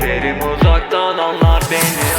İzlerim uzaktan anlar beni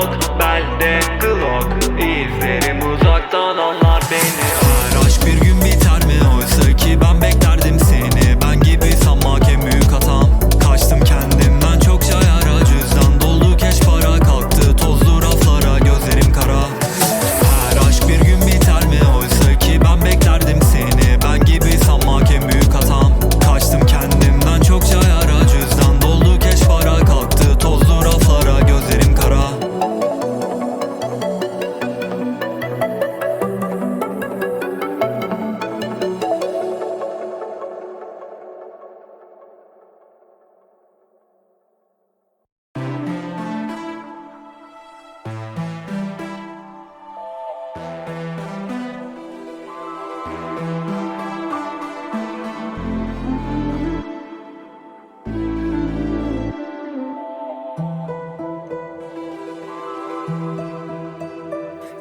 saplanan ok Bende Glock. İzlerim uzaktan anlar beni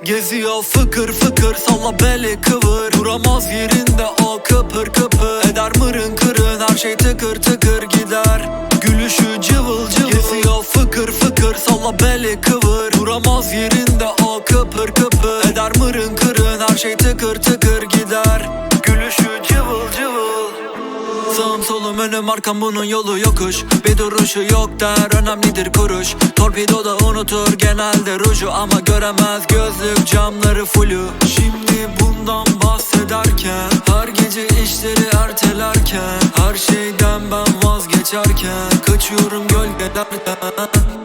Geziyor fıkır fıkır salla beli kıvır. Duramaz yerinde o kıpır kıpır Eder mırın kırın her şey tıkır tıkır gider. Gülüşü cıvıl cıvıl. Geziyor fıkır fıkır salla beli kıvır. Duramaz yerinde o kıpır kıpır Eder mırın kırın her şey tıkır tıkır arkam bunun yolu yokuş. Bir duruşu yok der önemlidir kuruş. Torpido da unutur genelde ruju. Ama göremez gözlük camları flu. Şimdi bundan bahsederken Her gece işleri ertelerken Her şeyden ben vazgeçerken Kaçıyorum gölgelerden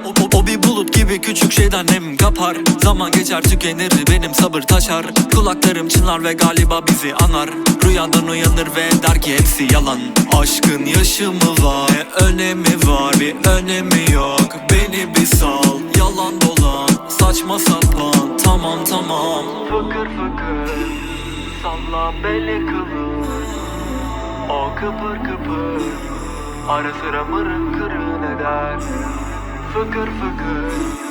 gibi küçük şeyden nem kapar. Zaman geçer tükenir benim sabır taşar. Kulaklarım çınlar ve galiba bizi anar. Rüyadan uyanır ve der ki hepsi yalan. Aşkın yaşı mı var ne önemi var bir önemi yok. Beni bir sal yalan dolan saçma sapan. Tamam tamam. Fıkır fıkır Salla beli kıvır O kıpır kıpır Ara sıra mırın kırın eder. Fıkır fıkır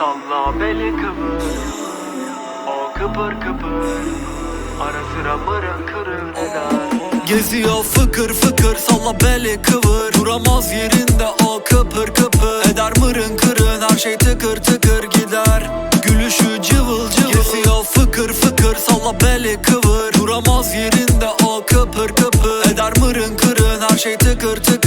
Salla beli kıvır. O kıpır kıpır Ara sıra mırın kırın eder. Geziyor fıkır fıkır salla beli kıvır. Duramaz yerinde o kıpır kıpır. Eder mırın kırın her şey tıkır tıkır gider. Gülüşü cıvıl cıvıl. Geziyor fıkır fıkır salla beli kıvır. Duramaz yerinde o kıpır kıpır. Eder mırın kırın her şey tıkır tıkır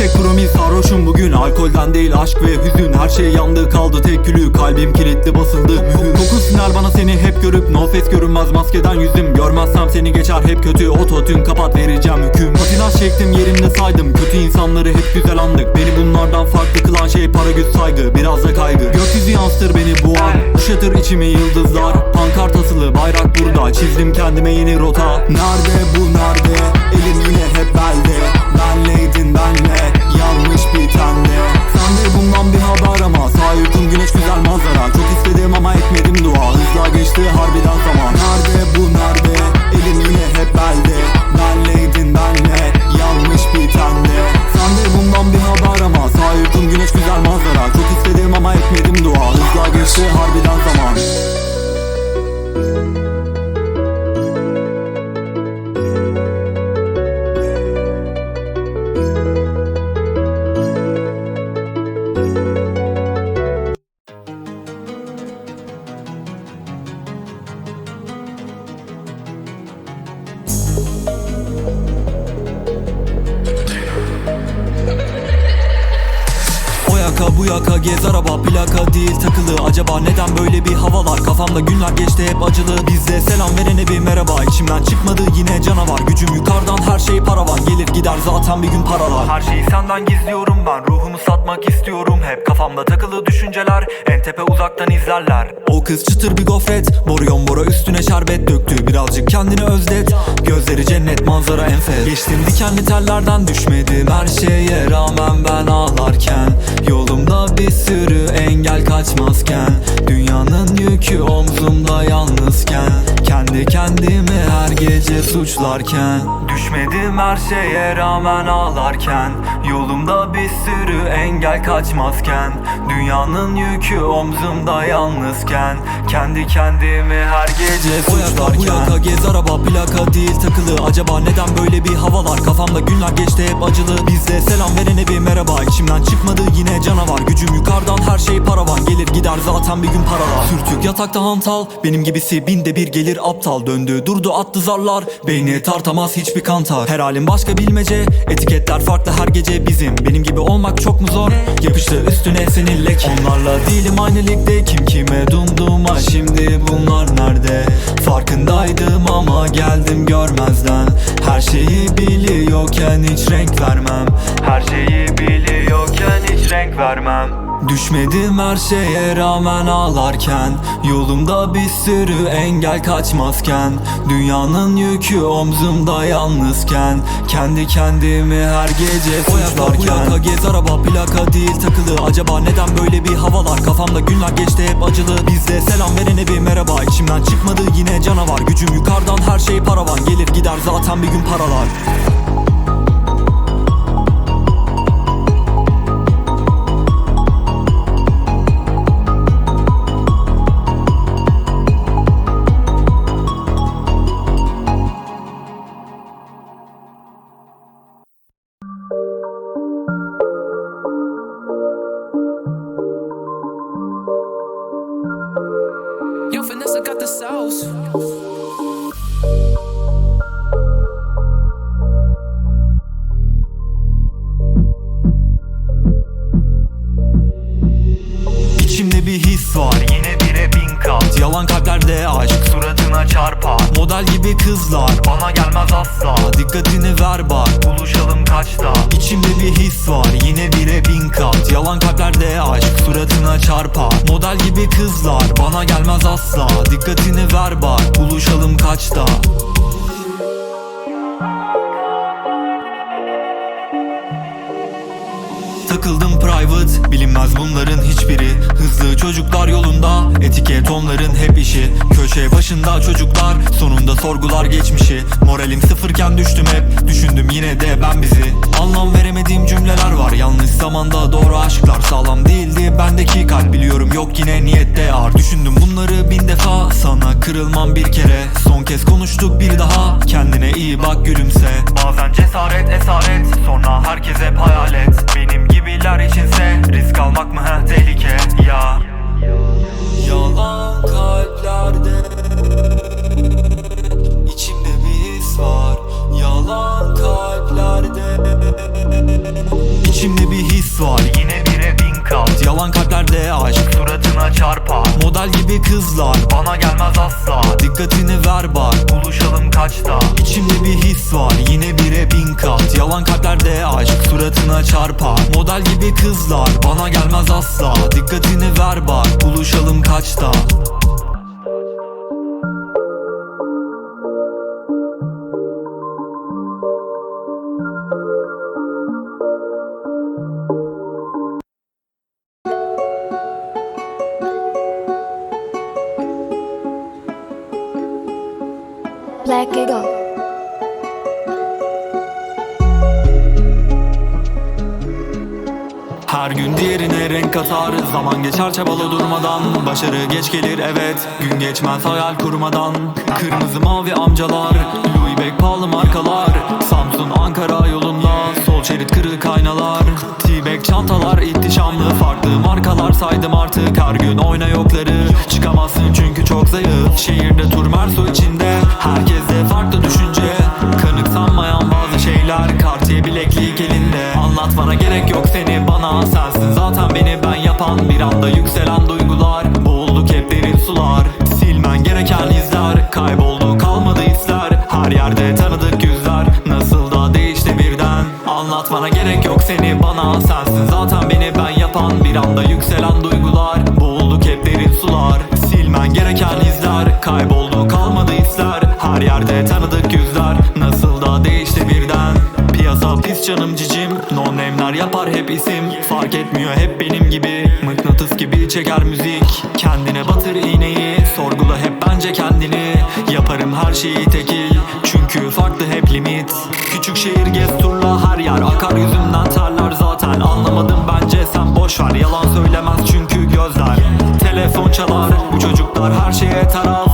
Yüksek promis sarhoşum bugün. Alkolden değil aşk ve hüzün. Her şey yandı kaldı tek gülü. Kalbim kilitli basıldı mühür. Koku siner bana seni hep görüp. No face görünmez maskeden yüzüm. Görmezsem seni geçer hep kötü. Ototün kapat vereceğim hüküm. Patinaj çektim yerimde saydım. Kötü insanları hep güzel andık. Beni bunlardan farklı kılan şey para güç saygı. Biraz da kaygı. Gökyüzü yansıtır beni bu an. Kuşatır içimi yıldızlar. Pankart asılı bayrak burada. Çizdim kendime yeni rota. Nerede bu nerede? Elim yine hep belde Benleydin benle? Yanlış bir tende. Sen de bundan bir haber ama yurtum güneş güzel manzara. Çok istedim ama etmedim dua. Hızla geçti harbiden zaman yaka bu yaka Gez araba plaka değil takılı. Acaba neden böyle bir havalar? Kafamda günler geçti hep acılı. Bizde selam verene bir merhaba. İçimden çıkmadı yine canavar. Gücüm yukarıdan her şey paravan Gelir gider zaten bir gün paralar. Her şeyi senden gizliyorum ben. Ruhumu satmak istiyorum hep Kafamda takılı düşünceler En tepe uzaktan izlerler. O kız çıtır bir gofret Boruyon bora üstüne şerbet döktü. Birazcık kendini özlet Gözleri cennet manzara enfes. Geçtim dikenli tellerden düşmedim her şeye rağmen. Ben ağlarken Yolumda bir sürü engel kaçmazken. Dünyanın yükü omzumda yalnızken. Kendi kendimi her gece suçlarken. Düşmedim her şeye rağmen ağlarken Yolumda bir sürü engel kaçmazken Dünyanın yükü omzumda yalnızken Kendi kendimi her gece suçlarken Bu yaka gez araba plaka değil takılı. Acaba neden böyle bir havalar? Kafamda günler geçti hep acılı. Bizde selam verene bir merhaba. İçimden çıkmadı yine canavar. Gücüm yukarıdan her şey paravan. Gelir gider zaten bir gün paralar. Sürtük yatakta hantal. Benim gibisi binde bir gelir aptal. Döndü durdu attı zarlar. Beyni tartamaz hiçbir kantar. Her halin başka bilmece. Etiketler farklı her gece bizim? Benim gibi olmak çok mu zor? Yapıştı üstüne senin lek. Onlarla değilim aynı ligde. Kim kime dumduma şimdi bunlar nerede? Farkındaydım ama geldim görmezden. Her şeyi biliyorken hiç renk vermem. Her şeyi renk vermem. Düşmedim her şeye rağmen ağlarken Yolumda bir sürü engel kaçmazken Dünyanın yükü omzumda yalnızken Kendi kendimi her gece suçlarken Bu yaka gez araba plaka değil takılı. Acaba neden böyle bir havalar? Kafamda günler geçti hep acılı. Bizde selam verene bir merhaba. İçimden çıkmadı yine canavar. Gücüm yukarıdan her şey paravan. Gelir gider zaten bir gün paralar look out the south. Kızlar bana gelmez asla. Dikkatini ver bak buluşalım kaçta? İçimde bir his var yine bire bin kat. Yalan kalplerde aşk suratına çarpar. Model gibi kızlar bana gelmez asla. Dikkatini ver bak buluşalım kaçta Takıldım private Bilinmez bunların hiçbiri. Hızlı çocuklar yolunda Etiket onların hep işi. Köşe başında çocuklar Sonunda sorgular geçmişi. Moralim sıfırken düştüm hep Düşündüm yine de ben bizi. Anlam veremediğim cümleler var Yanlış zamanda doğru aşklar Sağlam değildi. Bendeki kalp Biliyorum yok yine niyette ağır Düşündüm bunları bin defa Sana kırılmam bir kere. Son kez konuştuk bir daha Kendine iyi bak gülümse. Bazen cesaret esaret Sonra herkes hep hayalet Benim gibiler içinse Risk almak mı? He tehlike ya. Yalan kalplerde İçimde bir his var. Yalan kalplerde İçimde bir his var. Yine bire bin kat. Yalan kalplerde aşk suratına çarpar Model gibi kızlar. Bana gelmez asla. Dikkatini ver bak. Buluşalım kaçta? İçimde bir his var. Yine bire bin kat. Yalan kalplerde suratına çarpar Model gibi kızlar bana gelmez asla. Dikkatini ver bak buluşalım kaçta? Black Eagle. Her gün diğerine renk katar Zaman geçer çabala durmadan. Başarı geç gelir evet. Gün geçmez hayal kurmadan. Kırmızı mavi amcalar Louis Vuitton pahalı markalar. Samsun Ankara yolunda Sol şerit kırık aynalar. T-bag çantalar ihtişamlı Farklı markalar saydım artık. Her gün oyna yokları Çıkamazsın çünkü çok zayıf. Şehirde tur mersu içinde Herkeste farklı anlatmana gerek yok seni bana Sensin zaten beni ben yapan bir anda yükselen duygular Boğulduk hep derin sular. Silmen gereken izler Kayboldu kalmadı hisler. Her yerde tanıdık yüzler Nasıl da değişti birden. Piyasa pis canım cicim No name'ler yapar hep isim. Fark etmiyor hep benim gibi Mıknatıs gibi çeker müzik. Kendine batır iğneyi Sorgula hep bence kendini. Yaparım her şeyi tekil Çünkü farklı hep limit. Küçük şehir gez turla her yer Akar yüzümden terler zaten. Anlamadım bence sen boş ver. Yalan söylemez çünkü gözler. Telefon çalar Bu çocuklar her şeye taraf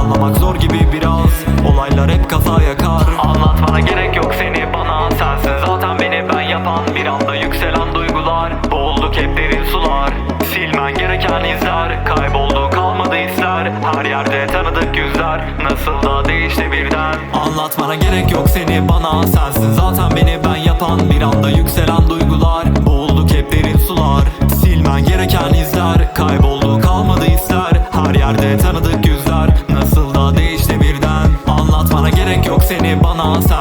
Anlamak zor gibi biraz Olaylar hep kafa yakar. Anlatmana gerek yok seni bana Sensin. Zaten beni ben yapan Bir anda yükselen duygular. Boğulduk hep derin sular. Silmen gereken izler Kayboldu kalmadı hisler. Her yerde tanıdık yüzler Nasıl da değişti birden. Anlatmana gerek yok seni bana Sensin. Zaten beni mouth